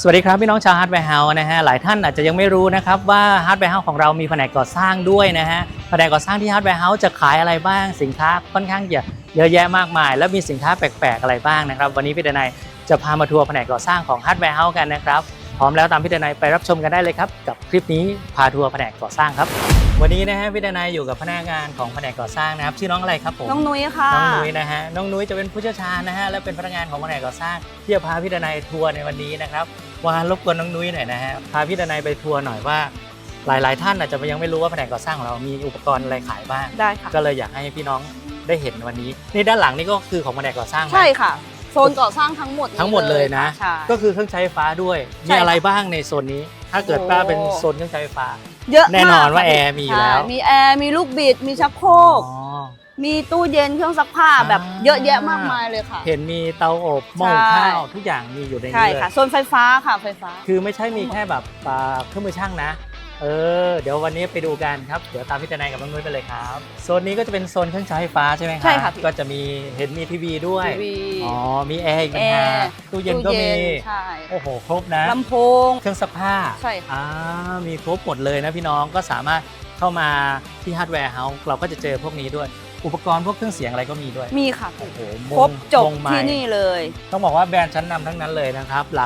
สวัสดีครับพี่น้องชาวฮาร์ดแวร์เฮาส์นะฮะหลายท่านอาจจะยังไม่รู้นะครับว่าฮาร์ดแวร์เฮาส์ของเรามีแผนกก่อสร้างด้วยนะฮะแผนกก่อสร้างที่ฮาร์ดแวร์เฮาส์จะขายอะไรบ้างสินค้าค่อนข้างเยอะเยอะแยะมากมาย แล้วมีสินค้าแปลกๆอะไรบ้างนะครับ วันนี้พี่ดนัยจะพามาทัวร์แผนกก่อสร้างของฮาร์ดแวร์เฮาส์กันนะครับพร้อมแล้วตามพี่ดนัยไปรับชมกันได้เลยครับกับคลิปนี้พาทัวร์แผนกก่อสร้างครับ วันนี้นะฮะพี่ดนัยอยู่กับพนักงานของแผนกก่อสร้างนะครับชื่อน้องอะไรครับผมน้องนุ้ยค่ะน้องนุ้ยนะฮะน้องนุ้ยจะเป็นผู้เชี่ยวชาญนะฮะและเป็นพนักงานของแผนกก่อสร้างที่จะพาพี่ดนัยทัวร์ในวันนี้นะครับ วานรบกวนน้องนุ้ยหน่อยนะฮะพาพี่ดนัยไปทัวร์หน่อยว่า หลาย ๆ ท่านอาจจะยังไม่รู้ว่าแผนกก่อสร้างของเรามีอุปกรณ์อะไรขายบ้างได้ค่ะ ก็เลยอยากให้พี่น้องได้เห็นวันนี้นี่ด้านหลังนี่ก็คือของแผนกก่อสร้างไหมใช่ค่ะ โซนก่อสร้างทั้งหมดนี้ทั้งหมดเลยนะ ใช่ ก็คือเครื่องใช้ไฟฟ้าด้วยใช่มีอะไรค่ะบ้างในโซนนี้ ถ้าเกิดว่าเป็นโอ้โซนเครื่องใช้ไฟฟ้า เยอะมกแน่นอนว่าค่ะแอร์มีอยู่แล้ว ใช่มีแอร์ มีลูกบิด มีชักโครก อ๋อ มีตู้เย็นเครื่องซักผ้าอ่าแบบเยอะแยะมากมายเลยค่ะ เห็นมีเตาอบหม้อใช่ข้าวทุกอย่างมีอยู่ในใช่นี้เลยค่ะโซนไฟฟ้าค่ะไฟฟ้า คือไม่ใช่มีแค่แบบอ่าเครื่องมือช่างนะ เออ เดี๋ยววันนี้ไปดูกันครับ เดี๋ยวตามพี่ตนายกับน้องนุ้ยไปเลยครับ โซนนี้ก็จะเป็นโซนเครื่องใช้ไฟฟ้าใช่ไหมครับ ใช่ค่ะพี่ ก็จะมีเห็นมีทีวีด้วย ทีวีอ๋อ มีแอร์อีกแอนะฮะร์ตู้เย็นก็มี ใช่โอ้โห ครบนะ ลำโพง เครื่องซักผ้าใช่ค่ะ อ่ามีครบหมดเลยนะพี่น้องก็สามารถเข้ามาที่ฮาร์ดแวร์เฮาส์เราก็จะเจอพวกนี้ด้วย อุปกรณ์พวกเครื่องเสียงอะไรก็มีด้วยมีค่ะ โอ้โหมงครบจบมงไมที่ค์นี่เลย ต้องบอกว่าแบรนด์ชั้นนำทั้งนั้นเลยนะครับ